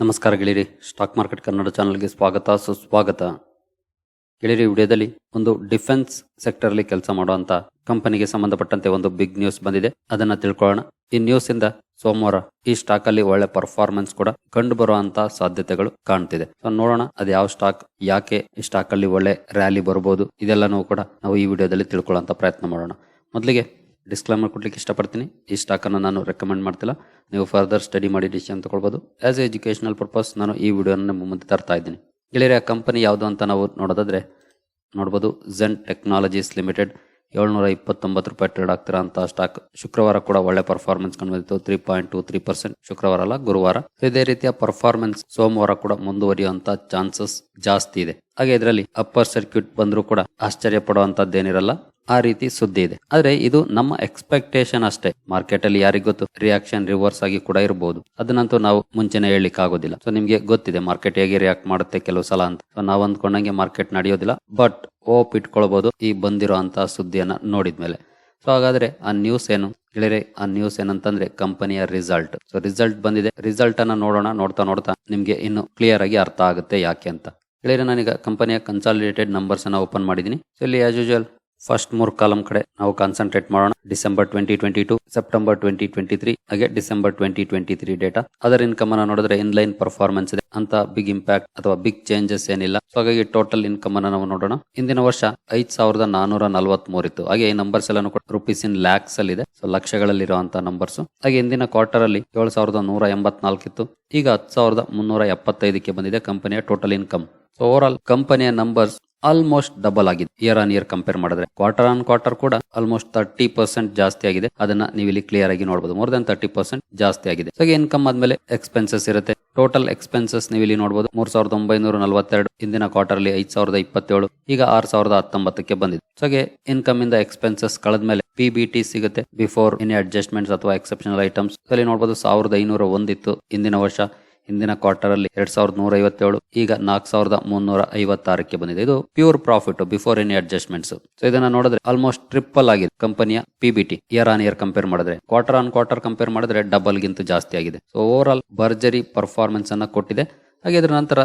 ನಮಸ್ಕಾರ ಗೆಳೆಯರಿ. Stock market Kannada ಚಾನಲ್ಗೆ ಸ್ವಾಗತ, ಸುಸ್ವಾಗತ. ಗೆಳೆಯರಿ ವಿಡಿಯೋದಲ್ಲಿ ಒಂದು ಡಿಫೆನ್ಸ್ ಸೆಕ್ಟರ್ ಅಲ್ಲಿ ಕೆಲಸ ಮಾಡುವಂತ ಕಂಪನಿಗೆ ಸಂಬಂಧಪಟ್ಟಂತೆ ಒಂದು ಬಿಗ್ ನ್ಯೂಸ್ ಬಂದಿದೆ. ಅದನ್ನ ತಿಳ್ಕೊಳ್ಳೋಣ. ಈ ನ್ಯೂಸ್ ಇಂದ ಸೋಮವಾರ ಈ ಸ್ಟಾಕ್ ಅಲ್ಲಿ ಒಳ್ಳೆ ಪರ್ಫಾರ್ಮೆನ್ಸ್ ಕೂಡ ಕಂಡು ಬರುವಂತ ಸಾಧ್ಯತೆಗಳು ಕಾಣ್ತಿದೆ. ನೋಡೋಣ ಅದು ಯಾವ ಸ್ಟಾಕ್, ಯಾಕೆ ಈ ಸ್ಟಾಕ್ ಅಲ್ಲಿ ಒಳ್ಳೆ ರ್ಯಾಲಿ ಬರಬಹುದು ಇದೆಲ್ಲನೂ ಕೂಡ ನಾವು ಈ ವಿಡಿಯೋದಲ್ಲಿ ತಿಳ್ಕೊಳ್ಳೋಂತ ಪ್ರಯತ್ನ ಮಾಡೋಣ. ಮೊದಲಿಗೆ ಡಿಸ್ಕ್ಲೈಮರ್ ಕೊಡ್ಲಿಕ್ಕೆ ಇಷ್ಟಪಡ್ತೀನಿ. ಈ ಸ್ಟಾಕನ್ನು ನಾನು ರೆಕಮೆಂಡ್ ಮಾಡ್ತಿಲ್ಲ. ನೀವು ಫರ್ದರ್ ಸ್ಟಡಿ ಮಾಡಿ ಡಿಸಿಷನ್ ತಗೊಳ್ಬೋದು. ಆ್ಯಸ್ ಎ ಎಜುಕೇಶನಲ್ ಪರ್ಪಸ್ ನಾನು ಈ ವಿಡಿಯೋನ ನಿಮ್ಮ ಮುಂದೆ ತರ್ತಾ ಇದ್ದೀನಿ. ಗೆಳೆಯರೆ, ಆ ಕಂಪನಿ ಯಾವುದು ಅಂತ ನಾವು ನೋಡೋದಾದ್ರೆ ನೋಡ್ಬೋದು ಝೆನ್ ಟೆಕ್ನಾಲಜೀಸ್ ಲಿಮಿಟೆಡ್ ಏಳ್ನೂರ ಇಪ್ಪತ್ತೊಂಬತ್ತು ರೂಪಾಯಿ ಟ್ರೇಡ್ ಆಗ್ತಿರೋ ಅಂತ ಸ್ಟಾಕ್ ಶುಕ್ರವಾರ ಕೂಡ ಒಳ್ಳೆ ಪರ್ಫಾರ್ಮೆನ್ಸ್ ಕಂಡು three point two three percent ಶುಕ್ರವಾರ ಅಲ್ಲ, ಗುರುವಾರ. ಇದೇ ರೀತಿಯ ಪರ್ಫಾರ್ಮೆನ್ಸ್ ಸೋಮವಾರ ಕೂಡ ಮುಂದುವರಿಯುವಂತ ಚಾನ್ಸಸ್ ಜಾಸ್ತಿ ಇದೆ. ಹಾಗೆ ಇದರಲ್ಲಿ ಅಪ್ಪರ್ ಸರ್ಕ್ಯೂಟ್ ಬಂದರೂ ಕೂಡ ಆಶ್ಚರ್ಯ ಪಡುವಂತದ್ದೇನಿರಲ್ಲ ಆ ರೀತಿ ಸುದ್ದಿ ಇದೆ. ಆದ್ರೆ ಇದು ನಮ್ಮ ಎಕ್ಸ್ಪೆಕ್ಟೇಷನ್ ಅಷ್ಟೇ. ಮಾರ್ಕೆಟ್ ಅಲ್ಲಿ ಯಾರಿಗ್ ಗೊತ್ತು ರಿಯಾಕ್ಷನ್ ರಿವರ್ಸ್ ಆಗಿ ಕೂಡ ಇರಬಹುದು ಅದನ್ನಂತೂ ನಾವು ಮುಂಚೆನೆ ಹೇಳಲಿಕ್ಕೆ ಆಗೋದಿಲ್ಲ ಸೊ ನಿಮ್ಗೆ ಗೊತ್ತಿದೆ ಮಾರ್ಕೆಟ್ ಹೇಗೆ ರಿಯಾಕ್ಟ್ ಮಾಡುತ್ತೆ ಕೆಲವು ಸಲ ಅಂತ. ಸೊ ನಾವ್ ಅಂದ್ಕೊಂಡಂಗೆ ಮಾರ್ಕೆಟ್ ನಡೆಯೋದಿಲ್ಲ. ಬಟ್ ಓಪ್ ಇಟ್ಕೊಳ್ಬಹುದು ಈ ಬಂದಿರೋ ಅಂತ ಸುದ್ದಿಯನ್ನ ನೋಡಿದ್ಮೇಲೆ. ಸೊ ಹಾಗಾದ್ರೆ ಆ ನ್ಯೂಸ್ ಏನು? ಗೆಳೆಯರೆ, ಆ ನ್ಯೂಸ್ ಏನಂತಂದ್ರೆ ಕಂಪನಿಯ ರಿಸಲ್ಟ್ ಸೊ ರಿಸಲ್ಟ್ ಬಂದಿದೆ. ರಿಸಲ್ಟ್ ಅನ್ನ ನೋಡೋಣ, ನೋಡ್ತಾ ನೋಡ್ತಾ ನಿಮ್ಗೆ ಇನ್ನು ಕ್ಲಿಯರ್ ಆಗಿ ಅರ್ಥ ಆಗುತ್ತೆ ಯಾಕೆ ಅಂತ. ಗೆಳೆಯರೆ, ನಾನೀಗ ಕಂಪನಿಯ ಕನ್ಸಾಲಿಡೇಟೆಡ್ ನಂಬರ್ಸ್ ಅನ್ನ ಓಪನ್ ಮಾಡಿದೀನಿ ಸೊ ಇಲ್ಲಿ ಆಸ್ ಯೂಶುವಲ್ ಫಸ್ಟ್ ಮೂರ್ ಕಾಲಮ್ ಕಡೆ ನಾವು ಕಾನ್ಸಂಟ್ರೇಟ್ ಮಾಡೋಣ. December twenty twenty two September twenty twenty three ಹಾಗೆ December twenty twenty three data ಅದರ ಇನ್ಕಮ್ ಅನ್ನ ನೋಡಿದ್ರೆ ಇನ್ ಲೈನ್ ಪರ್ಫಾರ್ಮೆನ್ಸ್ ಇದೆ. ಅಂತ ಬಿಗ್ ಇಂಪ್ಯಾಕ್ಟ್ ಅಥವಾ ಬಿಗ್ ಚೇಂಜಸ್ ಏನಿಲ್ಲ. ಸೊ ಹಾಗಾಗಿ ಟೋಟಲ್ ಇನ್ಕಮ್ ಅನ್ನ ನಾವು ನೋಡೋಣ. ಇಂದಿನ ವರ್ಷ ಐದ್ ಸಾವಿರದ ನಾನೂರ ನಲವತ್ತ್ ಇತ್ತು. ಹಾಗೆ ಈ ನಂಬರ್ಸ್ ಎಲ್ಲ ರುಪೀಸ್ ಇನ್ ಲ್ಯಾಕ್ಸ್ ಅಲ್ಲಿ ಇದೆ. ಸೊ ಲಕ್ಷಗಳಲ್ಲಿರುವಂತಹ ನಂಬರ್ಸ್ ಹಾಗೆ ಇಂದಿನ ಕ್ವಾರ್ಟರ್ ಅಲ್ಲಿ ಏಳು ಸಾವಿರದ ನೂರ ಎಂಬತ್ನಾಲ್ಕು ಇತ್ತು. ಈಗ ಹತ್ತು ಸಾವಿರದ ಮುನ್ನೂರ ಎಪ್ಪತ್ತೈದಕ್ಕೆ ಬಂದಿದೆ ಕಂಪನಿಯ total income so over all ಕಂಪನಿಯ ನಂಬರ್ಸ್ ಆಲ್ಮೋಸ್ಟ್ ಡಬಲ್ ಆಗಿದೆ. ಇಯರ್ ಆನ್ ಇಯರ್ ಕಂಪೇರ್ ಮಾಡಿದ್ರೆ ಕ್ವಾರ್ಟರ್ ಆನ್ ಕ್ವಾರ್ಟರ್ ಕೂಡ ಆಲ್ಮೋಸ್ಟ್ ತರ್ಟಿ ಪರ್ಸೆಂಟ್ ಜಾಸ್ತಿ ಆಗಿದೆ. ಅದನ್ನ ನೀವು ಇಲ್ಲಿ ಕ್ಲಿಯರ್ ಆಗಿ ನೋಡಬಹುದು ಮೋರ್ ದನ್ ತರ್ಟಿ ಪರ್ಸೆಂಟ್ ಜಾಸ್ತಿ ಆಗಿದೆ. ಸೊ ಇನ್ಕಮ್ ಆದ್ಮೇಲೆ ಎಕ್ಸ್ಪೆನ್ಸಸ್ ಇರುತ್ತೆ. ಟೋಟಲ್ ಎಕ್ಸ್ಪೆನ್ಸಸ್ ನೀವು ಇಲ್ಲಿ ನೋಡಬಹುದು ಮೂರ್ ಸಾವಿರದ ಒಂಬೈನೂರ ನಲವತ್ತೆರಡು, ಹಿಂದಿನ ಕ್ವಾರ್ಟರ್ ಅಲ್ಲಿ ಐದ್ ಸಾವಿರದ ಇಪ್ಪತ್ತೇಳು, ಈಗ ಆರ್ ಸಾವಿರದ ಹತ್ತೊಂಬತ್ತಕ್ಕೆ ಬಂದಿದೆ. ಸೊ ಇನ್ಕಮ್ ಇಂದ ಎಕ್ಸ್ಪೆನ್ಸಸ್ ಕಳೆದ್ಮೇಲೆ ಪಿ ಬಿ ಟಿ ಸಿಗುತ್ತೆ. ಬಿಫೋರ್ ಎನಿ ಅಡ್ಜಸ್ಟ್ಮೆಂಟ್ಸ್ ಅಥವಾ ಎಕ್ಸೆಪ್ಷನಲ್ ಐಟಮ್ಸ್ ಅಲ್ಲಿ ನೋಡಬಹುದು ಸಾವಿರದ ಐನೂರ ಒಂದಿತ್ತು ಹಿಂದಿನ ವರ್ಷ. ಹಿಂದಿನ ಕ್ವಾರ್ಟರ್ ಅಲ್ಲಿ ಎರಡ್ ಸಾವಿರದ ನೂರ ಐವತ್ತೇಳು, ಈಗ ನಾಲ್ಕು ಸಾವಿರದ ಮುನ್ನೂರ ಐವತ್ತಾರಕ್ಕೆ ಬಂದಿದೆ. ಇದು pure profit, before any adjustments. So ಇದನ್ನ ನೋಡಿದ್ರೆ ಆಲ್ಮೋಸ್ಟ್ ಟ್ರಿಪಲ್ ಆಗಿದೆ ಕಂಪನಿಯ PBT year on year compare ಮಾಡಿದ್ರೆ. ಕ್ವಾರ್ಟರ್ ಆನ್ ಕ್ವಾರ್ಟರ್ ಕಂಪೇರ್ ಮಾಡಿದ್ರೆ ಡಬಲ್ ಗಿಂತ ಜಾಸ್ತಿ ಆಗಿದೆ. ಸೊ ಓವರ್ ಆಲ್ ಭರ್ಜರಿ ಪರ್ಫಾರ್ಮೆನ್ಸ್ ಅನ್ನ ಕೊಟ್ಟಿದೆ. ಹಾಗೆ ಇದರ ನಂತರ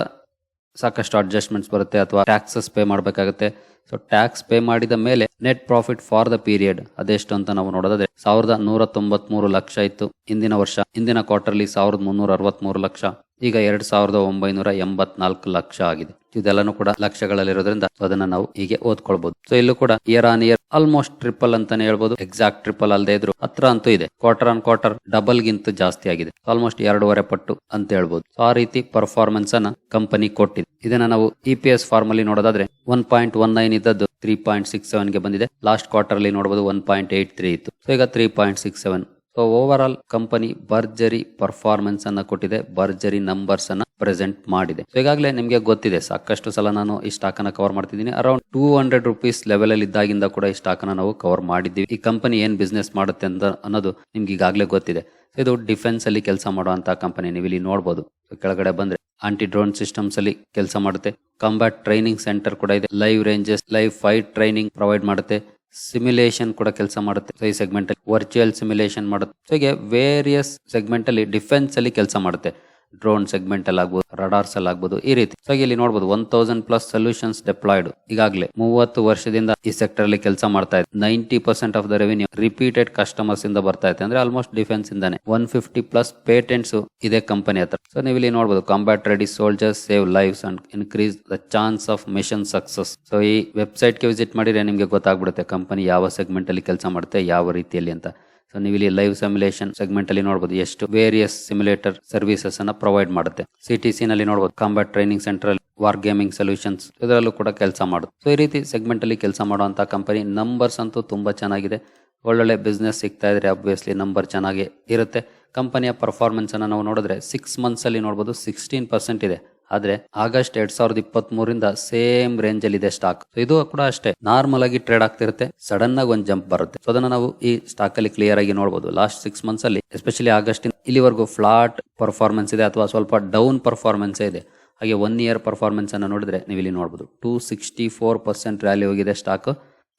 ಸಾಕಷ್ಟು ಅಡ್ಜಸ್ಟ್ಮೆಂಟ್ಸ್ ಬರುತ್ತೆ ಅಥವಾ ಟ್ಯಾಕ್ಸಸ್ ಪೇ ಮಾಡಬೇಕಾಗುತ್ತೆ. ಸೊ ಟ್ಯಾಕ್ಸ್ ಪೇ ಮಾಡಿದ ಮೇಲೆ net profit for the period ಅದೆಷ್ಟು ಅಂತ ನಾವು ನೋಡೋದಾದ್ರೆ ಸಾವಿರದ ನೂರ ತೊಂಬತ್ಮೂರು ಲಕ್ಷ ಇತ್ತು. ಇಂದಿನ ವರ್ಷ, ಇಂದಿನ ಕ್ವಾರ್ಟರ್ಲಿ ಸಾವಿರದ ಮುನ್ನೂರ ಅರವತ್ಮೂರು ಲಕ್ಷ. ಈಗ ಎರಡ್ ಸಾವಿರದ ಒಂಬೈನೂರ ಎಂಬತ್ನಾಲ್ಕು ಲಕ್ಷ ಆಗಿದೆ. ಇದೆಲ್ಲನೂ ಕೂಡ ಲಕ್ಷಗಳಲ್ಲಿರೋದ್ರಿಂದ ಇರೋದ್ರಿಂದ ಅದನ್ನ ನಾವು ಹೀಗೆ ಓದ್ಕೊಳ್ಬಹುದು ಸೊ ಇಲ್ಲೂ ಕೂಡ year on year almost triple ಅಂತಾನೆ ಹೇಳ್ಬೋದು. ಎಕ್ಸಾಕ್ಟ್ ಟ್ರಿಪಲ್ ಅಲ್ಲದೆ ಇದ್ರು ಹತ್ರ ಅಂತೂ ಇದೆ. ಕ್ವಾರ್ಟರ್ ಆನ್ ಕ್ವಾರ್ಟರ್ ಡಬಲ್ ಗಿಂತ ಜಾಸ್ತಿ ಆಗಿದೆ. ಆಲ್ಮೋಸ್ಟ್ ಎರಡೂವರೆ ಪಟ್ಟು ಅಂತ ಹೇಳ್ಬೋದು. ಆ ರೀತಿ ಪರ್ಫಾರ್ಮೆನ್ಸ್ ಅನ್ನ ಕಂಪನಿ ಕೊಟ್ಟಿದೆ. ಇದನ್ನ ನಾವು ಇ ಪಿ ಎಸ್ ಫಾರ್ಮ್ ಅಲ್ಲಿ ನೋಡೋದಾದ್ರೆ ಒನ್ ಪಾಯಿಂಟ್ ಒನ್ ನೈನ್ ಇದ್ದದ್ದು ತ್ರೀ ಪಾಯಿಂಟ್ ಸಿಕ್ಸ್ ಸೆವೆನ್ಗೆ ಬಂದಿದೆ. ಲಾಸ್ಟ್ ಕ್ವಾರ್ಟರ್ ಅಲ್ಲಿ ನೋಡಬಹುದು ಒನ್ ಪಾಯಿಂಟ್ ಏಟ್ ತ್ರೀ ಇತ್ತು. ಸೊ ಈಗ three point six seven so over all company ಭರ್ಜರಿ ಪರ್ಫಾರ್ಮೆನ್ಸ್ ಅನ್ನ ಕೊಟ್ಟಿದೆ. ಭರ್ಜರಿ ನಂಬರ್ಸ್ ಅನ್ನ ಪ್ರೆಸೆಂಟ್ ಮಾಡಿದೆ. ಸೊ ಈಗಾಗಲೇ ನಿಮಗೆ ಗೊತ್ತಿದೆ, ಸಾಕಷ್ಟು ಸಲ ನಾನು ಈ ಸ್ಟಾಕ್ ಅನ್ನ ಕವರ್ ಮಾಡ್ತಿದ್ದೀನಿ. Around two hundred rupees level ಅಲ್ಲಿ ಇದ್ದಾಗಿಂದ ಕೂಡ ಈ ಸ್ಟಾಕ್ ಅನ್ನ ನಾವು ಕವರ್ ಮಾಡಿದ್ದೀವಿ. ಈ ಕಂಪನಿ ಏನ್ ಬಿಸ್ನೆಸ್ ಮಾಡುತ್ತೆ ಅಂತ ಅನ್ನೋದು ನಿಮ್ಗೆ ಈಗಾಗಲೇ ಗೊತ್ತಿದೆ. ಇದು ಡಿಫೆನ್ಸ್ ಅಲ್ಲಿ ಕೆಲಸ ಮಾಡುವಂತಹ ಕಂಪನಿ ನೀವು ಇಲ್ಲಿ ನೋಡಬಹುದು ಕೆಳಗಡೆ ಬಂದ್ರೆ ಆಂಟಿ ಡ್ರೋನ್ ಸಿಸ್ಟಮ್ಸ್ ಅಲ್ಲಿ ಕೆಲಸ ಮಾಡುತ್ತೆ. ಕಾಂಬ್ಯಾಟ್ ಟ್ರೈನಿಂಗ್ ಸೆಂಟರ್ ಕೂಡ ಇದೆ. Live ranges live fight training provide ಮಾಡುತ್ತೆ. ಸಿಮ್ಯುಲೇಷನ್ ಕೂಡ ಕೆಲಸ ಮಾಡುತ್ತೆ. ಸೊ ಈ ಸೆಗ್ಮೆಂಟ್ ವರ್ಚುವಲ್ ಸಿಮ್ಯುಲೇಷನ್ ಮಾಡುತ್ತೆ. ಸೊ ಹೀಗೆ ವೇರಿಯಸ್ ಸೆಗ್ಮೆಂಟ್ ಅಲ್ಲಿ ಡಿಫೆನ್ಸ್ ಅಲ್ಲಿ ಕೆಲಸ ಮಾಡುತ್ತೆ. ಡ್ರೋನ್ ಸೆಗ್ಮೆಂಟ್ ಅಲ್ಲಿ ಆಗ್ಬೋದು ರಡಾರ್ಸ್ ಅಲ್ಲಿ ಆಗ್ಬೋದು, ಈ ರೀತಿ. ಸೊ ಇಲ್ಲಿ ನೋಡಬಹುದು one thousand plus solutions deployed ಈಗಾಗಲೇ ಮೂವತ್ತು ವರ್ಷದಿಂದ ಈ ಸೆಕ್ಟರ್ ಅಲ್ಲಿ ಕೆಲಸ ಮಾಡ್ತಾ ಇದೆ. Ninety percent of the revenue repeated customers ಇಂದ ಬರ್ತಾ ಇದೆ. ಅಂದ್ರೆ ಆಲ್ಮೋಸ್ಟ್ ಡಿಫೆನ್ಸ್ ಇಂದಾನೆ. ಒನ್ ಫಿಫ್ಟಿ ಪ್ಲಸ್ ಪೇಟೆಂಟ್ಸ್ ಇದೆ ಕಂಪನಿ ಹತ್ರ. ಸೊ ನೀವು ಇಲ್ಲಿ ನೋಡಬಹುದು combat ready soldiers save lives and increase the chance of mission success so ಈ ವೆಬ್ಸೈಟ್ಗೆ ವಿಸಿಟ್ ಮಾಡಿದ್ರೆ ನಿಮಗೆ ಗೊತ್ತಾಗ್ಬಿಡುತ್ತೆ ಕಂಪನಿ ಯಾವ ಸೆಗ್ಮೆಂಟ್ ಅಲ್ಲಿ ಕೆಲಸ ಮಾಡುತ್ತೆ, ಯಾವ ರೀತಿಯಲ್ಲಿ ಅಂತ. ಸೊ ನೀವು ಲೈವ್ ಸಿಮ್ಯುಲೇಷನ್ ಸೆಗ್ಮೆಂಟ್ ಅಲ್ಲಿ ನೋಡಬಹುದು ಎಷ್ಟು ವೇರಿಯಸ್ ಸಿಮ್ಯುಲೇಟರ್ ಸರ್ವಿಸಸ್ ಅನ್ನ ಪ್ರೊವೈಡ್ ಮಾಡುತ್ತೆ. ಸಿ ಟಿ ಸಿ ನಲ್ಲಿ ನೋಡಬಹುದು combat training center war gaming solutions ಇದರಲ್ಲೂ ಕೂಡ ಕೆಲಸ ಮಾಡುತ್ತೆ. ಸೊ ಈ ರೀತಿ ಸೆಗ್ಮೆಂಟ್ ಅಲ್ಲಿ ಕೆಲಸ ಮಾಡುವಂತ ಕಂಪನಿ ನಂಬರ್ಸ್ ಅಂತೂ ತುಂಬಾ ಚೆನ್ನಾಗಿದೆ. ಒಳ್ಳೊಳ್ಳೆ ಬಿಸ್ನೆಸ್ ಸಿಗ್ತಾ ಇದ್ರೆ ಅಬ್ವಿಯಸ್ಲಿ ನಂಬರ್ ಚೆನ್ನಾಗಿ ಇರುತ್ತೆ. ಕಂಪನಿಯ ಪರ್ಫಾರ್ಮೆನ್ಸ್ ಅನ್ನ ನಾವು ನೋಡಿದ್ರೆ ಸಿಕ್ಸ್ ಮಂತ್ಸ್ ಅಲ್ಲಿ ನೋಡಬಹುದು ಸಿಕ್ಸ್ಟೀನ್ ಪರ್ಸೆಂಟ್ ಇದೆ. ಆದ್ರೆ ಆಗಸ್ಟ್ ಎರಡ್ ಸಾವಿರದ ಇಪ್ಪತ್ತ್ ಮೂರಿಂದ ಸೇಮ್ ರೇಂಜ್ ಅಲ್ಲಿ ಇದೆ ಸ್ಟಾಕ್ ಇದು ಕೂಡ ಅಷ್ಟೇ. ನಾರ್ಮಲ್ ಆಗಿ ಟ್ರೇಡ್ ಆಗ್ತಿರುತ್ತೆ. ಸಡನ್ ಆಗಿ ಒಂದು ಜಂಪ್ ಬರುತ್ತೆ. ಸೊ ಅದನ್ನ ನಾವು ಈ ಸ್ಟಾಕ್ ಅಲ್ಲಿ ಕ್ಲಿಯರ್ ಆಗಿ ನೋಡಬಹುದು ಲಾಸ್ಟ್ ಸಿಕ್ಸ್ ಮಂತ್ಸ್ ಅಲ್ಲಿ ಎಸ್ಪೆಷಲಿ ಆಗಸ್ಟ್ ಇಲ್ಲಿವರೆಗೂ ಫ್ಲಾಟ್ ಪರ್ಫಾರ್ಮೆನ್ಸ್ ಇದೆ ಅಥವಾ ಸ್ವಲ್ಪ ಡೌನ್ ಪರ್ಫಾರ್ಮೆನ್ಸ್ ಇದೆ. ಹಾಗೆ ಒನ್ ಇಯರ್ ಪರ್ಫಾರ್ಮೆನ್ಸ್ ಅನ್ನ ನೋಡಿದ್ರೆ ನೀವು ಇಲ್ಲಿ ನೋಡಬಹುದು two sixty four percent rally ಹೋಗಿದೆ ಸ್ಟಾಕ್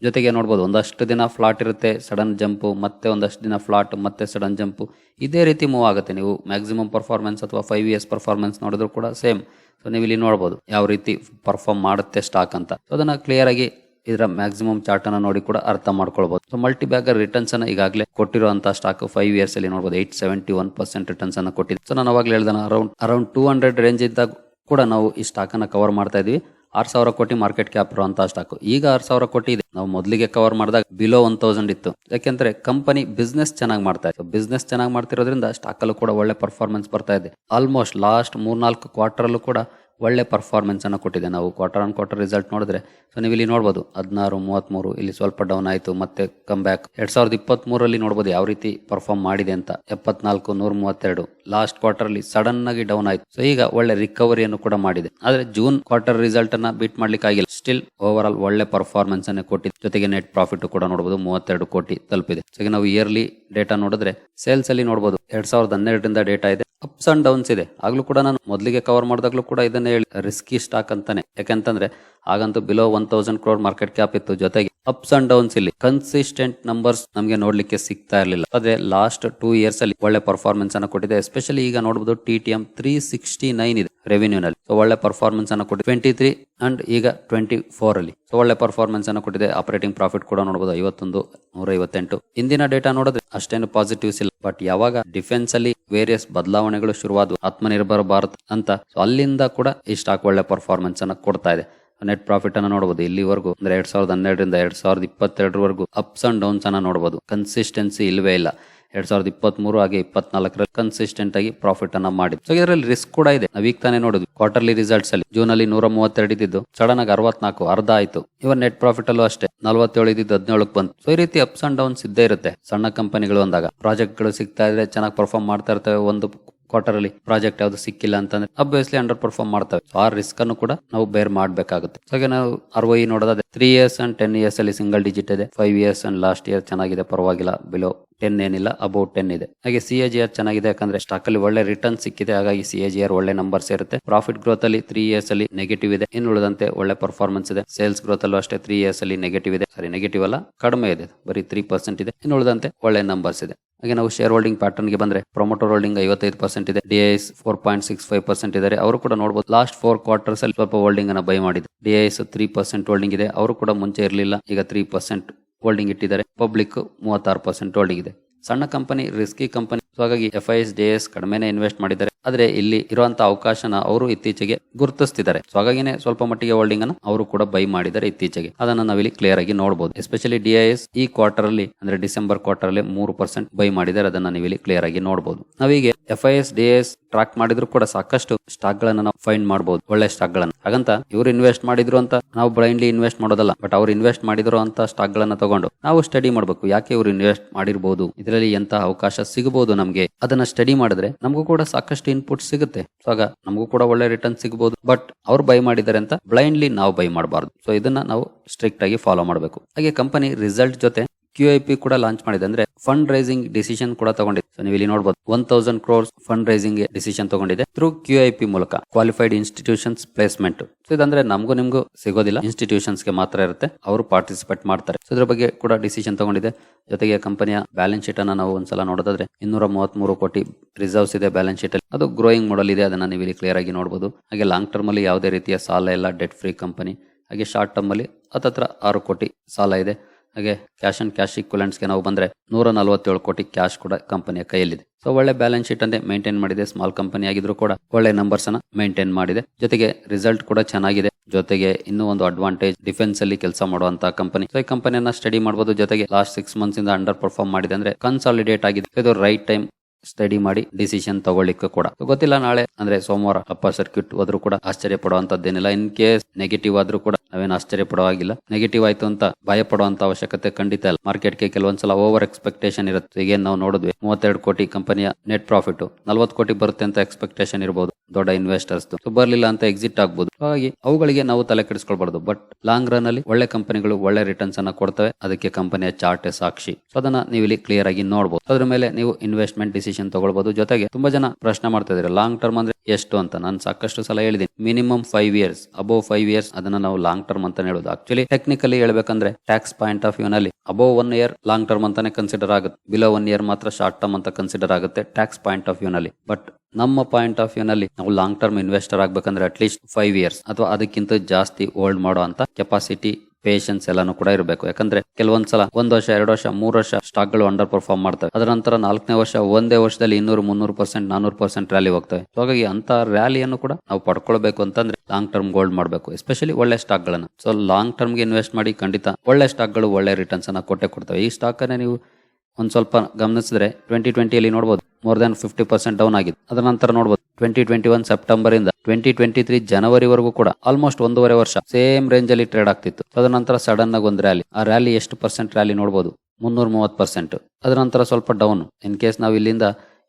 ಜೊತೆಗೆ ನೋಡ್ಬೋದು, ಒಂದಷ್ಟು ದಿನ ಫ್ಲಾಟ್ ಇರುತ್ತೆ, ಸಡನ್ ಜಂಪು, ಮತ್ತೆ ಒಂದಷ್ಟು ದಿನ ಫ್ಲಾಟ್, ಮತ್ತೆ ಸಡನ್ ಜಂಪು. ಇದೇ ರೀತಿ ಮೂವ್ ಆಗುತ್ತೆ. ನೀವು ಮ್ಯಾಕ್ಸಿಮಮ್ ಪರ್ಫಾರ್ಮೆನ್ಸ್ ಅಥವಾ ಫೈವ್ ಇಯರ್ಸ್ ಪರ್ಫಾರ್ಮೆನ್ಸ್ ನೋಡಿದ್ರು ಕೂಡ ಸೇಮ್ ಸೊ ನೀವು ಇಲ್ಲಿ ನೋಡ್ಬೋದು ಯಾವ ರೀತಿ ಪರ್ಫಾರ್ಮ್ ಮಾಡುತ್ತೆ ಸ್ಟಾಕ್ ಅಂತ. ಸೊ ಅದನ್ನು ಕ್ಲಿಯರ್ ಆಗಿ ಇದರ ಮ್ಯಾಕ್ಸಿಮಮ್ ಚಾರ್ಟ್ ಅನ್ನ ನೋಡಿ ಕೂಡ ಅರ್ಥ ಮಾಡ್ಕೊಳ್ಬಹುದು ಸೊ ಮಲ್ಟಿ ಬ್ಯಾಗರ್ ರಿಟರ್ನ್ಸ್ ಅನ್ನ ಈಗಾಗಲೇ ಕೊಟ್ಟಿರುವಂತಹ ಸ್ಟಾಕ್ ಫೈವ್ ಇಯರ್ಸ್ ಅಲ್ಲಿ ನೋಡಬಹುದು eight seventy one percent returns ಅನ್ನ ಕೊಟ್ಟಿದೆ. ಸೊ ನಾನು ಅವಾಗಲೇ ಹೇಳ್ದೆ around around two hundred range ಇದ್ದಾಗ ಕೂಡ ನಾವು ಈ ಸ್ಟಾಕ್ ಅನ್ನ ಕವರ್ ಮಾಡ್ತಾ ಇದೀವಿ ಆರ್ ಸಾವಿರ ಕೋಟಿ ಮಾರ್ಕೆಟ್ ಕ್ಯಾಪ್ ಇರುವಂತಹ ಸ್ಟಾಕ್ ಈಗ ಆರು ಸಾವಿರ ಕೋಟಿ ಇದೆ. ನಾವು ಮೊದಲಿಗೆ ಕವರ್ ಮಾಡಿದಾಗ ಬಿಲೋ ಒನ್ ತೌಸಂಡ್ ಇತ್ತು. ಯಾಕೆಂದ್ರೆ ಕಂಪನಿ ಬಿಸ್ನೆಸ್ ಚೆನ್ನಾಗಿ ಮಾಡ್ತಾ ಇದೆ. ಬಿಸ್ನೆಸ್ ಚೆನ್ನಾಗಿ ಮಾಡ್ತಿರೋದ್ರಿಂದ ಸ್ಟಾಕ್ ಅಲ್ಲೂ ಕೂಡ ಒಳ್ಳೆ ಪರ್ಫಾರ್ಮೆನ್ಸ್ ಬರ್ತಾ ಇದೆ. ಆಲ್ಮೋಸ್ಟ್ ಲಾಸ್ಟ್ ಮೂರ್ನಾಲ್ಕು ಕ್ವಾರ್ಟರ್ ಅಲ್ಲೂ ಕೂಡ ಒಳ್ಳೆ ಪರ್ಫಾರ್ಮೆನ್ಸನ್ನು ಕೊಟ್ಟಿದೆ. ನಾವು ಕ್ವಾರ್ಟರ್ ಆನ್ ಕ್ವಾರ್ಟರ್ ರಿಸಲ್ಟ್ ನೋಡಿದ್ರೆ ಸೊ ನೀವು ಇಲ್ಲಿ ನೋಡ್ಬೋದು, ಹದಿನಾರು ಮೂವತ್ತ್ಮೂರು ಇಲ್ಲಿ ಸ್ವಲ್ಪ ಡೌನ್ ಆಯಿತು, ಮತ್ತೆ ಕಮ್ ಬ್ಯಾಕ್ ಎರಡು ಸಾವಿರದ ಇಪ್ಪತ್ತ್ಮೂರಲ್ಲಿ ನೋಡ್ಬೋದು ಯಾವ ರೀತಿ ಪರ್ಫಾರ್ಮ್ ಮಾಡಿದೆ ಅಂತ. ಎಪ್ಪತ್ನಾಲ್ಕು, ನೂರ, ಮೂವತ್ತೆರಡು. ಲಾಸ್ಟ್ ಕ್ವಾರ್ಟರ್ ಅಲ್ಲಿ ಸಡನ್ ಆಗಿ ಡೌನ್ ಆಯಿತು. ಸೊ ಈಗ ಒಳ್ಳೆ ರಿಕವರಿಯನ್ನು ಕೂಡ ಮಾಡಿದೆ. ಆದ್ರೆ ಜೂನ್ ಕ್ವಾರ್ಟರ್ ರಿಸಲ್ಟ್ ಅನ್ನ ಬೀಟ್ ಮಾಡ್ಲಿಕ್ಕೆ ಆಗಿಲ್ಲ. ಸ್ಟಿಲ್ ಓವರ್ ಆಲ್ ಒಳ್ಳೆ ಪರ್ಫಾರ್ಮೆನ್ಸ್ ಅನ್ನು ಕೊಟ್ಟಿದೆ. ಜೊತೆಗೆ ನೆಟ್ ಪ್ರಾಫಿಟ್ ಕೂಡ ನೋಡಬಹುದು ಮೂವತ್ತೆರಡು ಕೋಟಿ ತಲುಪಿದೆ. ಸೊ ನಾವು ಇಯರ್ಲಿ ಡೇಟಾ ನೋಡಿದ್ರೆ ಸೇಲ್ಸ್ ಅಲ್ಲಿ ನೋಡಬಹುದು ಎರಡ್ ಸಾವಿರದ ಹನ್ನೆರಡರಿಂದ ಡೇಟಾ ಇದೆ. ಅಪ್ಸ್ ಅಂಡ್ ಡೌನ್ಸ್ ಇದೆ. ಆಗಲೂ ಕೂಡ ನಾನು ಮೊದಲಿಗೆ ಕವರ್ ಮಾಡಿದಾಗಲೂ ಕೂಡ ಇದನ್ನೇ ಹೇಳಿ ರಿಸ್ಕಿ ಸ್ಟಾಕ್ ಅಂತಾನೆ. ಯಾಕಂತಂದ್ರೆ ಆಗಂತೂ below one thousand crore market cap ಇತ್ತು. ಜೊತೆಗೆ ಅಪ್ಸ್ ಅಂಡ್ ಡೌನ್ಸ್ ಇಲ್ಲಿ. ಕನ್ಸಿಸ್ಟೆಂಟ್ ನಂಬರ್ಸ್ ನಮಗೆ ನೋಡ್ಲಿಕ್ಕೆ ಸಿಗ್ತಾ ಇರಲಿಲ್ಲ. ಅದೇ ಲಾಸ್ಟ್ ಟೂ ಇಯರ್ಸ್ ಅಲ್ಲಿ ಒಳ್ಳೆ ಪರ್ಫಾರ್ಮೆನ್ಸ್ ಅನ್ನು ಕೊಟ್ಟಿದೆ. ಎಸ್ಪೆಷಲಿ ಈಗ ನೋಡಬಹುದು T T M three sixty nine ಇದೆ ರೆವಿನ್ಯೂ ನಲ್ಲಿ. ಸೊ ಒಳ್ಳೆ ಪರ್ಫಾರ್ಮೆನ್ಸ್ ಅನ್ನು ಕೊಟ್ಟಿದೆ. ಟ್ವೆಂಟಿ ತ್ರೀ ಅಂಡ್ ಈಗ ಟ್ವೆಂಟಿ ಫೋರ್ ಅಲ್ಲಿ. ಸೊ ಒಳ್ಳೆ ಪರ್ಫಾರ್ಮೆನ್ಸ್ ಅನ್ನು ಕೊಟ್ಟಿದೆ. ಆಪರೇಟಿಂಗ್ ಪ್ರಾಫಿಟ್ ಕೂಡ ನೋಡಬಹುದು ಐವತ್ತೊಂದು ನೂರ ಐವತ್ತೆಂಟು ಇಂದಿನ ಡೇಟಾ ನೋಡಿದ್ರೆ ಅಷ್ಟೇನು ಪಾಸಿಟಿವ್ಸ್ ಇಲ್ಲ. ಬಟ್ ಯಾವಾಗ ಡಿಫೆನ್ಸ್ ಅಲ್ಲಿ ವೇರಿಯಸ್ ಬದಲಾವಣೆಗಳು ಶುರುವಾದವು. ಆತ್ಮನಿರ್ಭರ ಭಾರತ್ ಅಂತ. ಸೊ ಅಲ್ಲಿಂದ ಕೂಡ ಈ ಸ್ಟಾಕ್ ಒಳ್ಳೆ ಪರ್ಫಾರ್ಮೆನ್ಸ್ ಅನ್ನ ಕೊಡ್ತಾ ಇದೆ. ನೆಟ್ ಪ್ರಾಫಿಟ್ ಅನ್ನ ನೋಡಬಹುದು ಇಲ್ಲಿವರೆಗೂ ಅಂದ್ರೆ ಎರಡ್ ಸಾವಿರದ ಹನ್ನೆರಡರಿಂದ ಎರಡ್ ಸಾವಿರದ ಇಪ್ಪತ್ತೆರಡರವರೆಗೂ ಅಪ್ಸ್ ಅಂಡ್ ಡೌನ್ಸ್ ಅನ್ನ ನೋಡಬಹುದು ಕನ್ಸಿಸ್ಟೆನ್ಸಿ ಇಲ್ವೇ ಇಲ್ಲ. ಎರಡ್ ಸಾವಿರದ ಇಪ್ಪತ್ತ್ ಮೂರು ಹಾಗೆ ಇಪ್ಪತ್ನಾಲ್ಕರಲ್ಲಿ ಕನ್ಸಿಸ್ಟೆಂಟ್ ಆಗಿ ಪ್ರಾಫಿಟ್ ಅನ್ನ ಮಾಡಿ. ಸೊ ಇದರಲ್ಲಿ ರಿಸ್ಕ್ ಕೂಡ ಇದೆ. ನಾವು ಈಗ ತಾನೇ ನೋಡಿದ್ವಿ ಕ್ವಾರ್ಟರ್ಲಿ ರಿಸಲ್ಟ್ಸ್ ಅಲ್ಲಿ ಜೂನ್ ಅಲ್ಲಿ ನೂರ ಮೂವತ್ತೆರಡು ಇದ್ದು ಸಡನ್ ಆಗಿ ಅರವತ್ನಾಲ್ಕು, ಅರ್ಧ ಆಯ್ತು. ಇವನ್ ನೆಟ್ ಪ್ರಾಫಿಟ್ ಅಲ್ಲೂ ಅಷ್ಟೇ, ನಲ್ವತ್ತೇಳು ಇದ್ದಿದ್ದು ಹದಿನೇಳಕ್ಕೆ ಬಂತು. ಸೊ ಈ ರೀತಿ ಅಪ್ಸ್ ಅಂಡ್ ಡೌನ್ಸ್ ಇದ್ದೇ ಇರುತ್ತೆ. ಸಣ್ಣ ಕಂಪನಿಗಳು ಅಂದಾಗ. ಪ್ರಾಜೆಕ್ಟ್ಗಳು ಸಿಗ್ತಾ ಇದ್ರೆ ಚೆನ್ನಾಗಿ ಪರ್ಫಾರ್ಮ್ ಮಾಡ್ತಾ ಇರ್ತವೆ. ಒಂದು ಕ್ವಾರ್ಟರ್ ಅಲ್ಲಿ ಪ್ರಾಜೆಕ್ಟ್ ಯಾವ್ದು ಸಿಕ್ಕಿಲ್ಲ ಅಂತಂದ್ರೆ ಅಬ್ವಿಯಸ್ಲಿ ಅಂಡರ್ ಪರ್ಫಾರ್ಮ್ ಮಾಡ್ತವೆ ಆ ರಿಸ್ಕ್ ಅನ್ನು ಕೂಡ ನಾವು ಬೇರ್ ಮಾಡಬೇಕಾಗುತ್ತೆ. ಹಾಗೆ ನಾವು ಆರ್ ಇ ನೋಡೋದಾದ್ರೆ three years and ten years ಅಲ್ಲಿ ಸಿಂಗಲ್ ಡಿಜಿಟ್ ಇದೆ. Five years and last year ಚೆನ್ನಾಗಿದೆ, ಪರವಾಗಿಲ್ಲ ಬಿಲೋ ಟೆನ್ ಏನಿಲ್ಲ ಅಬೌಟ್ ಟೆನ್ ಇದೆ. ಹಾಗೆ ಸಿ ಎ ಜಿ ಆರ್ ಚೆನ್ನಾಗಿದೆ ಯಾಕಂದ್ರೆ ಸ್ಟಾಕ್ ಅಲ್ಲಿ ಒಳ್ಳೆ ರಿಟರ್ನ್ ಸಿಕ್ಕಿದೆ, ಹಾಗಾಗಿ ಸಿ ಎ ಜಿ ಆರ್ ಒಳ್ಳೆ ನಂಬರ್ಸ್ ಇರುತ್ತೆ. ಪ್ರಾಫಿಟ್ ಗ್ರೋತ್ ಅಲ್ಲಿ ತ್ರೀ ಇಯರ್ಸ್ ಅಲ್ಲಿ ನೆಗೆಟಿವ್ ಇದೆ. ಇನ್ನು ಉಳಿದಂತೆ ಒಳ್ಳೆ ಪರ್ಫಾರ್ಮೆನ್ಸ್ ಇದೆ. ಸೇಲ್ಸ್ ಗ್ರೋತ್ ಅಲ್ಲೂ ಅಷ್ಟೇ ತ್ರೀ ಇಯರ್ಸ್ ಅಲ್ಲಿ ನೆಗೆಟಿವ್ ಇದೆ. ಸಾರಿ ನೆಗೆಟಿವ್ ಅಲ್ಲ, ಕಡಿಮೆ ಇದೆ. ಬರೀ ತ್ರೀ ಪರ್ಸೆಂಟ್ ಇದೆ. ಇನ್ನು ಉಳಿದಂತೆ ಒಳ್ಳೆ ನಂಬರ್ಸ್ ಇದೆ. ಹಾಗೆ ನಾವು ಶೇರ್ ಹೋಲ್ಡಿಂಗ್ ಪ್ಯಾಟರ್ನ್ಗೆ ಬಂದ್ರೆ ಪ್ರೊಮೋಟರ್ ಹೋಲ್ಡಿಂಗ್ ಐವತ್ತೈದು ಪರ್ಸೆಂಟ್ ಇದೆ D I S four point six five percent ಇದ್ದಾರೆ ಅವರು ಕೂಡ ನೋಡಬಹುದು ಲಾಸ್ಟ್ ಫೋರ್ ಕ್ವಾರ್ಟರ್ಸ್ ಅಲ್ಲಿ ಸ್ವಲ್ಪ ಹೋಲ್ಡಿಂಗ್ ಅನ್ನ ಬೈ ಮಾಡಿದೆ ಡಿಐಎಸ್ ತ್ರೀ ಪರ್ಸೆಂಟ್ ಹೋಲ್ಡಿಂಗ್ ಇದೆ, ಅವರು ಕೂಡ ಮುಂಚೆ ಇರಲಿಲ್ಲ, ಈಗ ತ್ರೀ ಪರ್ಸೆಂಟ್ ಹೋಲ್ಡಿಂಗ್ ಇಟ್ಟಿದ್ದಾರೆ. ಪಬ್ಲಿಕ್ ಮೂವತ್ತಾರು ಪರ್ಸೆಂಟ್ ಹೋಲ್ಡಿಂಗ್ ಇದೆ. ಸಣ್ಣ ಕಂಪನಿ ರಿಸ್ಕಿ ಕಂಪನಿ ಸೊ ಹಾಗಾಗಿ F I S D S ಕಡಿಮೆನೆ invest ಮಾಡಿದ್ದಾರೆ. ಆದ್ರೆ ಇಲ್ಲಿ ಇರುವಂತಹ ಅವಕಾಶನ ಅವರು ಇತ್ತೀಚೆಗೆ ಗುರುತಿಸ್ತಿದ್ದಾರೆ. ಸೊ ಹಾಗಾಗಿನೇ ಸ್ವಲ್ಪ ಮಟ್ಟಿಗೆ ಹೋಲ್ಡಿಂಗ್ ಅನ್ನು ಅವರು ಕೂಡ ಬೈ ಮಾಡಿದ್ದಾರೆ ಇತ್ತೀಚೆಗೆ. ಅದನ್ನ ನಾವಿಲ್ಲಿ ಕ್ಲಿಯರ್ ಆಗಿ ನೋಡಬಹುದು ಎಸ್ಪೆಷಲಿ ಡಿಐಎಸ್ ಈ ಕ್ವಾರ್ಟರ್ ಅಲ್ಲಿ, ಅಂದ್ರೆ ಡಿಸೆಂಬರ್ ಕ್ವಾರ್ಟರ್ ಅಲ್ಲಿ ಮೂರು ಪರ್ಸೆಂಟ್ ಬೈ ಮಾಡಿದ್ದಾರೆ. ಅದನ್ನ ನೀವಿಲ್ಲಿ ಕ್ಲಿಯರ್ ಆಗಿ ನೋಡಬಹುದು ನಾವೀಗ F I S D S track ಮಾಡಿದ್ರು ಕೂಡ ಸಾಕಷ್ಟು ಸ್ಟಾಕ್ ಗಳನ್ನ ನಾವು ಫೈಂಡ್ ಮಾಡಬಹುದು ಒಳ್ಳೆ ಸ್ಟಾಕ್ ಗಳನ್ನ. ಹಾಗಂತ ಇವರು ಇನ್ವೆಸ್ಟ್ ಮಾಡಿದ್ರು ಅಂತ ನಾವು ಬ್ಲೈಂಡ್ಲಿ ಇನ್ವೆಸ್ಟ್ ಮಾಡೋದಲ್ಲ ಬಟ್ ಅವ್ರು ಇನ್ವೆಸ್ಟ್ ಮಾಡಿದ್ರು ಅಂತ ಸ್ಟಾಕ್ ಗಳನ್ನ ತಗೊಂಡು ನಾವು ಸ್ಟಡಿ ಮಾಡಬೇಕು. ಯಾಕೆ ಇವರು ಇನ್ವೆಸ್ಟ್ ಮಾಡಿರಬಹುದು ಇದರಲ್ಲಿ ಎಂತ ಅವಕಾಶ ಸಿಗಬಹುದು ನಮಗೆ ಅದನ್ನ ಸ್ಟಡಿ ಮಾಡಿದ್ರೆ ನಮಗೂ ಕೂಡ ಸಾಕಷ್ಟು ಇನ್ಪುಟ್ ಸಿಗುತ್ತೆ. ಸೊ ಆಗ ನಮಗೂ ಕೂಡ ಒಳ್ಳೆ ರಿಟರ್ನ್ ಸಿಗಬಹುದು ಬಟ್ ಅವ್ರು ಬೈ ಮಾಡಿದ್ದಾರೆ ಅಂತ ಬ್ಲೈಂಡ್ಲಿ ನಾವು ಬೈ ಮಾಡಬಾರ್ದು. ಸೊ ಇದನ್ನ ನಾವು ಸ್ಟ್ರಿಕ್ಟ್ ಆಗಿ ಫಾಲೋ ಮಾಡಬೇಕು. ಹಾಗೆ ಕಂಪನಿ ರಿಸಲ್ಟ್ ಜೊತೆ ಕ್ಯೂ ಐ ಪಿ ಕೂಡ ಲಾಂಚ್ ಮಾಡಿದೆ. ಅಂದ್ರೆ ಫಂಡ್ ರೈಸಿಂಗ್ ಡಿಸಿಷನ್ ಕೂಡ ತಗೊಂಡಿದೆ ಸೊ ನೀವು ಇಲ್ಲಿ ನೋಡಬಹುದು one thousand crores fund raising decision ತಗೊಂಡಿದೆ ಥ್ರೂ ಕ್ಯೂ ಐ ಪಿ ಮೂಲಕ ಕ್ವಾಲಿಫೈಡ್ ಇನ್ಸ್ಟಿಟ್ಯೂಷನ್ಸ್ ಪ್ಲೇಸ್ಮೆಂಟ್ ಸೊ ಇದಂದ್ರೆ ನಮಗೂ ನಿಮಗೂ ಸಿಗೋದಿಲ್ಲ. ಇನ್ಸ್ಟಿಟ್ಯೂಷನ್ಸ್ಗೆ ಮಾತ್ರ ಇರುತ್ತೆ. ಅವರು ಪಾರ್ಟಿಸಿಪೇಟ್ ಮಾಡ್ತಾರೆ. ಸೊ ಇದ್ರ ಬಗ್ಗೆ ಕೂಡ ಡಿಸಿಷನ್ ತಗೊಂಡಿದೆ ಜೊತೆಗೆ ಕಂಪನಿಯ ಬ್ಯಾಲೆನ್ಸ್ ಶೀಟ್ ಅನ್ನ ನಾವು ಒಂದ್ಸಲ ನೋಡೋದಾದ್ರೆ, ಇನ್ನೂರ ಮೂವತ್ಮೂರು ಕೋಟಿ ರಿಸರ್ವ್ಸ್ ಇದೆ ಬ್ಯಾಲೆನ್ಸ್ ಶೀಟ್ ಅಲ್ಲಿ. ಅದು ಗ್ರೋಯಿಂಗ್ ಮಾಡಲ್ ಇದೆ, ಅದನ್ನ ನೀವು ಇಲ್ಲಿ ಕ್ಲಿಯರ್ ಆಗಿ ನೋಡಬಹುದು ಹಾಗೆ ಲಾಂಗ್ ಟರ್ಮ್ ಅಲ್ಲಿ ಯಾವುದೇ ರೀತಿಯ ಸಾಲ ಇಲ್ಲ ಡೆಟ್ ಫ್ರೀ ಕಂಪನಿ ಹಾಗೆ ಶಾರ್ಟ್ ಟರ್ಮ್ ಅಲ್ಲಿ ಹತ್ತತ್ರ ಆರು ಕೋಟಿ ಸಾಲ ಇದೆ. ಹಾಗೆ ಕ್ಯಾಶ್ ಅಂಡ್ ಕ್ಯಾಶ್ ಇಕ್ವಲೆಂಟ್ಸ್ಗೆ ನಾವು ಬಂದ್ರೆ ನೂರ ನಲವತ್ತೇಳು ಕೋಟಿ ಕ್ಯಾಶ್ ಕೂಡ ಕಂಪನಿಯ ಕೈಯಲ್ಲಿದೆ. ಸೊ ಒಳ್ಳೆ ಬ್ಯಾಲೆನ್ಸ್ ಶೀಟ್ ಅನ್ನೇ ಮೇಂಟೈನ್ ಮಾಡಿದೆ. ಸ್ಮಾಲ್ ಕಂಪನಿ ಆಗಿದ್ರು ಕೂಡ ಒಳ್ಳೆ ನಂಬರ್ಸ್ ಅನ್ನ ಮೇಂಟೈನ್ ಮಾಡಿದೆ. ಜೊತೆಗೆ ರಿಸಲ್ಟ್ ಕೂಡ ಚೆನ್ನಾಗಿದೆ. ಜೊತೆಗೆ ಇನ್ನೂ ಒಂದು ಅಡ್ವಾಂಟೇಜ್ ಡಿಫೆನ್ಸ್ ಅಲ್ಲಿ ಕೆಲಸ ಮಾಡುವಂತಹ ಕಂಪನಿ ಸೊ ಈ ಕಂಪನಿಯನ್ನ ಸ್ಟಡಿ ಮಾಡಬಹುದು ಜೊತೆಗೆ ಲಾಸ್ಟ್ ಸಿಕ್ಸ್ ಮಂತ್ಸ್ ಇಂದ ಅಂಡರ್ ಪರ್ಫಾರ್ಮ್ ಮಾಡಿದೆ ಅಂದ್ರೆ ಕನ್ಸಾಲಿಡೇಟ್ ಆಗಿದೆ. ಇದು ರೈಟ್ ಟೈಮ್ ಸ್ಟಡಿ ಮಾಡಿ ಡಿಸಿಷನ್ ತಗೊಳ್ಳಿಕ್ಕೆ ಕೂಡ. ಗೊತ್ತಿಲ್ಲ ನಾಳೆ, ಅಂದ್ರೆ ಸೋಮವಾರ ಅಪ್ಪ ಸರ್ಕ್ಯೂಟ್ ಹೋದ್ರು ಕೂಡ ಆಶ್ಚರ್ಯ ಪಡುವಂತದ್ದೇನಿಲ್ಲ ಇನ್ ಕೇಸ್ ನೆಗೆಟಿವ್ ಆದ್ರೂ ಕೂಡ ನಾವೇನು ಆಶ್ಚರ್ಯ ಪಡುವಾಗಿಲ್ಲ ನೆಗೆಟಿವ್ ಆಯ್ತು ಅಂತ ಭಯ ಪಡುವಂತ ಅವಶ್ಯಕತೆ ಖಂಡಿತ ಇಲ್ಲ. ಮಾರ್ಕೆಟ್ಗೆ ಕೆಲವೊಂದ್ಸಲ ಓವರ್ ಎಕ್ಸ್ಪೆಕ್ಟೇಷನ್ ಇರುತ್ತೆ. ಈಗ ನಾವು ನೋಡಿದ್ವಿ, ಮೂವತ್ತೆರಡು ಕೋಟಿ ಕಂಪನಿಯ ನೆಟ್ ಪ್ರಾಫಿಟ್ ನಲ್ವತ್ತು ಕೋಟಿ ಬರುತ್ತೆ ಅಂತ ಎಕ್ಸ್ಪೆಕ್ಟೇಷನ್ ಇರಬಹುದು ದೊಡ್ಡ ಇನ್ವೆಸ್ಟರ್ಸ್ ಬರಲಿಲ್ಲ ಅಂತ ಎಕ್ಸಿಟ್ ಆಗ್ಬೋದು. ಹಾಗಾಗಿ ಅವುಗಳಿಗೆ ನಾವು ತಲೆ ಕೆಡಿಸ್ಕೊಳ್ಬಾರ್ದು. ಬಟ್ ಲಾಂಗ್ ರನ್ ಅಲ್ಲಿ ಒಳ್ಳೆ ಕಂಪನಿಗಳು ಒಳ್ಳೆ ರಿಟರ್ನ್ಸ್ ಅನ್ನ ಕೊಡ್ತವೆ. ಅದಕ್ಕೆ ಕಂಪನಿಯ ಚಾರ್ಟ್ ಸಾಕ್ಷಿ. ಸೊ ಅದನ್ನ ನೀವು ಇಲ್ಲಿ ಕ್ಲಿಯರ್ ಆಗಿ ನೋಡಬಹುದು ಅದ್ರ ಮೇಲೆ ನೀವು ಇನ್ವೆಸ್ಟ್ಮೆಂಟ್ ಡಿಸಿಷನ್ ತಗೊಳ್ಬಹುದು ಜೊತೆಗೆ ತುಂಬಾ ಜನ ಪ್ರಶ್ನೆ ಮಾಡ್ತಾ ಇದ್ದಾರೆ ಲಾಂಗ್ ಟರ್ಮ್ ಅಂದ್ರೆ ಎಷ್ಟು ಅಂತ. ನಾನು ಸಾಕಷ್ಟು ಸಲ ಹೇಳಿದ್ದೀನಿ minimum five years above five years ಅದನ್ನ ನಾವು ಲಾಂಗ್ ಟರ್ಮ್ ಅಂತ ಹೇಳೋದು. ಆಕ್ಚುಲಿ ಟೆಕ್ನಿಕಲಿ ಹೇಳ್ಬೇಕಂದ್ರೆ ಟ್ಯಾಕ್ಸ್ ಪಾಯಿಂಟ್ ಆಫ್ ವ್ಯೂ ನಲ್ಲಿ above one year long term ಅಂತಾನೆ ಕನ್ಸಿಡರ್ ಆಗುತ್ತೆ. ಬಿಲೋ ಒನ್ ಇಯರ್ ಮಾತ್ರ ಶಾರ್ಟ್ ಟರ್ಮ್ ಅಂತ ಕನ್ಸಿಡರ್ ಆಗುತ್ತೆ ಟ್ಯಾಕ್ಸ್ ಪಾಯಿಂಟ್ ಆಫ್ ವ್ಯೂ ನಲ್ಲಿ. ಬಟ್ ನಮ್ಮ ಪಾಯಿಂಟ್ ಆಫ್ ವ್ಯೂ ನಲ್ಲಿ ನಾವು ಲಾಂಗ್ ಟರ್ಮ್ ಇನ್ವೆಸ್ಟರ್ ಆಗ್ಬೇಕಂದ್ರೆ ಅಟ್ಲೀಸ್ಟ್ ಫೈವ್ ಇಯರ್ಸ್ ಅಥವಾ ಅದಕ್ಕಿಂತ ಜಾಸ್ತಿ ಹೋಲ್ಡ್ ಅಂತ ಕೆಪಾಸಿಟಿ ಪೇಷನ್ಸ್ ಎಲ್ಲಾನು ಕೂಡ ಇರಬೇಕು. ಯಾಕಂದ್ರೆ ಕೆಲವೊಂದ್ಸಲ ಒಂದ್ ವರ್ಷ, ಎರಡು ವರ್ಷ, ಮೂರು ವರ್ಷ ಸ್ಟಾಕ್ಗಳು ಅಂಡರ್ ಪರ್ಫಾರ್ಮ್ ಮಾಡ್ತವೆ. ಅದರ ನಂತರ ನಾಲ್ಕನೇ ವರ್ಷ, ಒಂದೇ ವರ್ಷದಲ್ಲಿ ಇನ್ನೂರು, ಮುನ್ನೂರು ಪರ್ಸೆಂಟ್ ನಾನೂರು ಪರ್ಸೆಂಟ್ ರ್ಯಾಲಿ ಹೋಗ್ತವೆ. ಹಾಗಾಗಿ ಅಂತ ರ್ಯಾಲಿಯನ್ನು ಕೂಡ ನಾವು ಪಡ್ಕೊಳ್ಬೇಕು ಅಂತಂದ್ರೆ ಲಾಂಗ್ ಟರ್ಮ್ ಗೋಲ್ಡ್ ಮಾಡಬೇಕು ಎಸ್ಪೆಷಲಿ ಒಳ್ಳೆ ಸ್ಟಾಕ್ ಗಳನ್ನ. ಸೊ ಲಾಂಗ್ ಟರ್ಮ್ಗೆ ಇನ್ವೆಸ್ಟ್ ಮಾಡಿ ಖಂಡಿತ ಒಳ್ಳೆ ಸ್ಟಾಕ್ಗಳು ಒಳ್ಳೆ ರಿಟರ್ನ್ಸ್ ಅನ್ನ ಕೊಟ್ಟೆ ಕೊಡ್ತವೆ. ಈ ಸ್ಟಾಕ್ ಅನ್ನ ನೀವು ಒಂದ್ ಸ್ವಲ್ಪ ಗಮನಿಸಿದ್ರೆ ಟ್ವೆಂಟಿ ಟ್ವೆಂಟಿಯಲ್ಲಿ ನೋಡಬಹುದು more than fifty percent down ಆಗಿದೆ. ಅದರ ನಂತರ ನೋಡಬಹುದು ಟ್ವೆಂಟಿ ಟ್ವೆಂಟಿ ಒನ್ ಸೆಪ್ಟೆಂಬರ್ ಇಂದ ಟ್ವೆಂಟಿ ಟ್ವೆಂಟಿ ತ್ರೀ ಜನವರಿವರೆಗೂ ಕೂಡ ಆಲ್ಮೋಸ್ಟ್ ಒಂದೂವರೆ ವರ್ಷ ಸೇಮ್ ರೇಂಜ್ ಅಲ್ಲಿ ಟ್ರೇಡ್ ಆಗ್ತಿತ್ತು. ಅದರ ನಂತರ ಸಡನ್ ಆಗಿ ಒಂದು ರ್ಯಾಲಿ ಆ ರ್ಯಾಲಿ ಎಷ್ಟು ಪರ್ಸೆಂಟ್ ರ್ಯಾಲಿ ನೋಡಬಹುದು ಮುನ್ನೂರ ಮೂವತ್ತು ಪರ್ಸೆಂಟ್ ಅದರ ನಂತರ ಸ್ವಲ್ಪ ಡೌನ್ ಇನ್ ಕೇಸ್ ನಾವು ಇಲ್ಲಿಂದ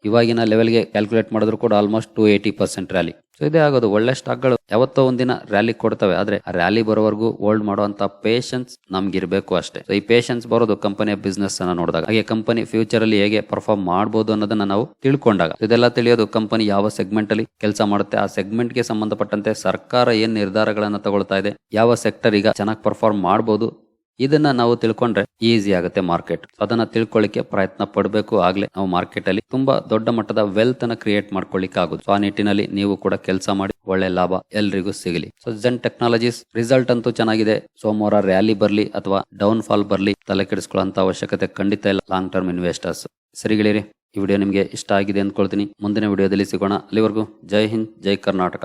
ಇವಾಗಿನ ಲೆವೆಲ್ಗೆ ಕ್ಯಾಲ್ಕುಲೇಟ್ ಮಾಡಿದ್ರು ಕೂಡ almost two eighty percent rally so ಇದೇ ಆಗೋದು. ಒಳ್ಳೆ ಸ್ಟಾಕ್ಗಳು ಯಾವತ್ತೋ ಒಂದಿನ ರ್ಯಾಲಿ ಕೊಡ್ತವೆ. ಆದ್ರೆ ಆ ರ್ಯಾಲಿ ಬರೋವರೆಗೂ ಹೋಲ್ಡ್ ಮಾಡುವಂತ ಪೇಷನ್ಸ್ ನಮ್ಗೆ ಇರಬೇಕು ಅಷ್ಟೇ ಈ ಪೇಷನ್ಸ್ ಬರೋದು ಕಂಪನಿಯ ಬಿಸ್ನೆಸ್ ಅನ್ನ ನೋಡಿದಾಗ. ಹಾಗೆ ಕಂಪನಿ ಫ್ಯೂಚರ್ ಅಲ್ಲಿ ಹೇಗೆ ಪರ್ಫಾರ್ಮ್ ಮಾಡಬಹುದು ಅನ್ನೋದನ್ನ ನಾವು ತಿಳ್ಕೊಂಡಾಗ. ಇದೆಲ್ಲ ತಿಳಿಯೋದು ಕಂಪನಿ ಯಾವ ಸೆಗ್ಮೆಂಟ್ ಅಲ್ಲಿ ಕೆಲಸ ಮಾಡುತ್ತೆ. ಆ ಸೆಗ್ಮೆಂಟ್ಗೆ ಸಂಬಂಧಪಟ್ಟಂತೆ ಸರ್ಕಾರ ಏನ್ ನಿರ್ಧಾರಗಳನ್ನ ತಗೊಳ್ತಾ ಇದೆ, ಯಾವ ಸೆಕ್ಟರ್ ಈಗ ಚೆನ್ನಾಗಿ ಪರ್ಫಾರ್ಮ್ ಮಾಡಬಹುದು ಇದನ್ನ ನಾವು ತಿಳ್ಕೊಂಡ್ರೆ ಈಸಿ ಆಗುತ್ತೆ ಮಾರ್ಕೆಟ್. ಅದನ್ನ ತಿಳ್ಕೊಳ್ಳಿಕ್ಕೆ ಪ್ರಯತ್ನ ಪಡಬೇಕು. ಆಗ್ಲೇ ನಾವು ಮಾರ್ಕೆಟ್ ಅಲ್ಲಿ ತುಂಬಾ ದೊಡ್ಡ ಮಟ್ಟದ ವೆಲ್ತ್ ಅನ್ನ ಕ್ರಿಯೇಟ್ ಮಾಡ್ಕೊಳ್ಳಿಕ್ಕೆ ಆಗುತ್ತೆ ಆ ನಿಟ್ಟಿನಲ್ಲಿ ನೀವು ಕೂಡ ಕೆಲಸ ಮಾಡಿ ಒಳ್ಳೆ ಲಾಭ ಎಲ್ರಿಗೂ ಸಿಗಲಿ. ಸೊ ಜೆನ್ ಟೆಕ್ನಾಲಜೀಸ್ ರಿಸಲ್ಟ್ ಅಂತೂ ಚೆನ್ನಾಗಿದೆ. ಸೋಮವಾರ ರ್ಯಾಲಿ ಬರ್ಲಿ ಅಥವಾ ಡೌನ್ ಫಾಲ್ ಬರ್ಲಿ ತಲೆ ಕೆಡಿಸ್ಕೊಳ್ಳುವಂತ ಅವಶ್ಯಕತೆ ಖಂಡಿತ ಇಲ್ಲ. ಲಾಂಗ್ ಟರ್ಮ್ ಇನ್ವೆಸ್ಟರ್ಸ್ ಸರಿಗಳಿರಿ ಈ ವಿಡಿಯೋ ನಿಮಗೆ ಇಷ್ಟ ಆಗಿದೆ ಅಂದ್ಕೊಳ್ತೀನಿ. ಮುಂದಿನ ವಿಡಿಯೋದಲ್ಲಿ ಸಿಗೋಣ. ಅಲ್ಲಿವರೆಗೂ ಜೈ ಹಿಂದ್, ಜೈ ಕರ್ನಾಟಕ.